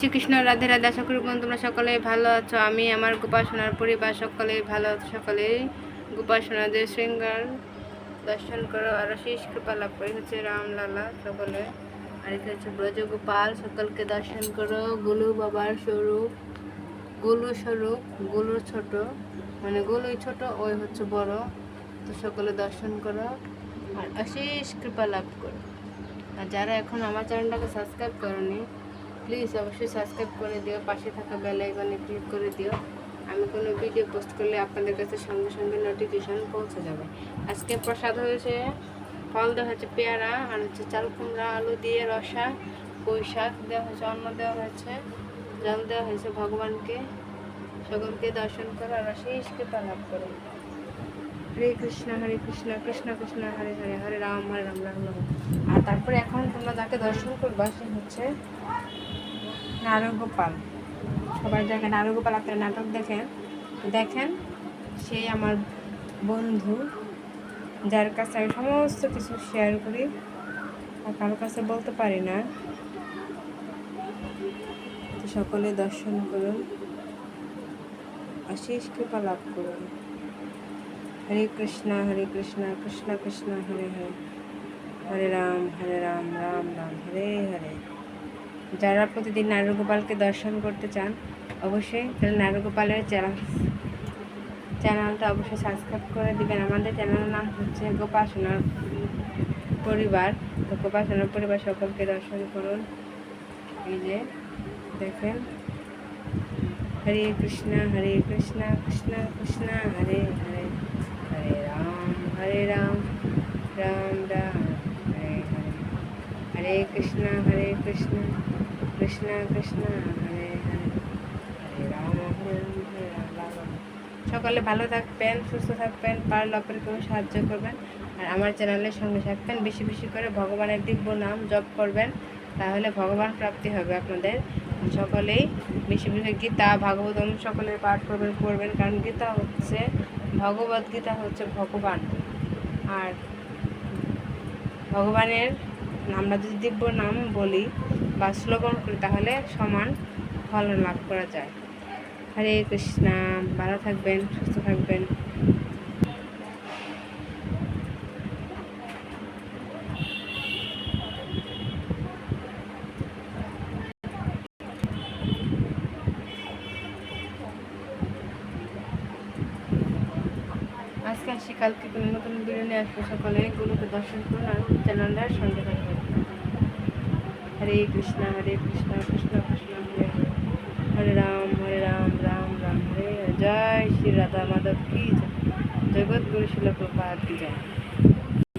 শ্রীকৃষ্ণ রাধে রাধে, আশা করি তোমরা সকলে ভালো আছো। আমি আমার গোপাসনার পরিবার সকলে ভালো আছো সকলে গোপাসনাদের শৃঙ্গার দর্শন করো। আর শেষ কৃপা লাভ করে, হচ্ছে রামলালা সকলে। আর এখানে হচ্ছে ব্রজগোপাল সকলকে দর্শন করো। গুলু বাবার স্বরূপ, গুলু স্বরূপ গুলু ছোট। মানে গুলুই ছোট, ওই হচ্ছে বড়। তো সকলে দর্শন করো, আর অশেষ কৃপা লাভ করো। আর যারা এখন আমার চ্যানেলটাকে সাবস্ক্রাইব করনি প্লিজ অবশ্যই সাবস্ক্রাইব করে দিও, পাশে থাকা বেল আইকনে ক্লিক করে দিও। আমি কোনো ভিডিও পোস্ট করলে আপনাদের কাছে সঙ্গে সঙ্গে নোটিফিকেশন পৌঁছে যাবে। আজকে প্রসাদ হয়েছে ফল, দেওয়া হয়েছে পেয়ারা, আর হচ্ছে চাল কুমড়া, আলু দিয়ে রসা পুঁই শাক দেওয়া হয়েছে অন্ন, দেওয়া হয়েছে জল, দেওয়া হয়েছে ভগবানকে। সকলকে দর্শন করো, আর শেষ কৃপা লাভ করো হরে কৃষ্ণ হরে কৃষ্ণ কৃষ্ণ কৃষ্ণ, হরে হরে হরে রাম হরে রাম রাম রাম। আর তারপরে এখন তোমরা যাকে দর্শন করবা, সে হচ্ছে নারগোপাল। সবাই যাকে নারগোপাল আপনারা নাটক দেখেন? দেখেন সেই আমার বন্ধু, যার কাছে আমি সমস্ত কিছু শেয়ার করি, আর কারোর কাছে বলতে পারি না। সকলে দর্শন করুন অশেষ কৃপা লাভ করুন। হরে কৃষ্ণ হরে কৃষ্ণ কৃষ্ণ কৃষ্ণ হরে হরে হরে রাম হরে রাম রাম রাম হরে হরে যারা প্রতিদিন নারুগোপালকে দর্শন করতে চান, অবশ্যই তাহলে নারুগোপালের চ্যানেল, চ্যানেলটা অবশ্যই সাবস্ক্রাইব করে দিবেন। আমাদের চ্যানেলের নাম হচ্ছে গোপাসনার পরিবার। তো গোপাসনার পরিবার সকলকে দর্শন করুন। এই যে, দেখেন। হরে কৃষ্ণ হরে কৃষ্ণ কৃষ্ণ কৃষ্ণ, হরে হরে। হরে রাম রাম রাম হরে হরে হরে কৃষ্ণ হরে কৃষ্ণ কৃষ্ণ কৃষ্ণ হরে হরে হরে রাম রাম রাম। সকলে ভালো থাকবেন, সুস্থ থাকবেন, পারলে অপরকেও সাহায্য করবেন। আর আমার চ্যানেলের সঙ্গে থাকবেন, বেশি বেশি করে ভগবানের দিব্য নাম জপ করবেন, তাহলে ভগবান প্রাপ্তি হবে আপনাদের। সকলেই বেশি বেশি গীতা ভাগবতম সকলে পাঠ করবেন, পড়বেন, কারণ গীতা হচ্ছে, ভগবত গীতা হচ্ছে ভগবান। আর ভগবানের আমরা যদি দিব্য নাম বলি বা স্লোগান করি, তাহলে সমান ফল লাভ করা যায়। হরে কৃষ্ণা, ভালো থাকবেন, সুস্থ থাকবেন। আজকে আসি, কালকে কোনো নতুন ভিডিও নিয়ে আসব সকলে এগুলোকে দর্শন করুন আর চ্যানেলটার সঙ্গে থাকবেন হরে কৃষ্ণ হরে কৃষ্ণ কৃষ্ণ কৃষ্ণ, হরে হরে রাম হরে রাম রাম রাম, হরে। জয় শ্রী রাধা মাধব কি জয়? জগৎ গুরু শিল্প প্রপাত কি জয়?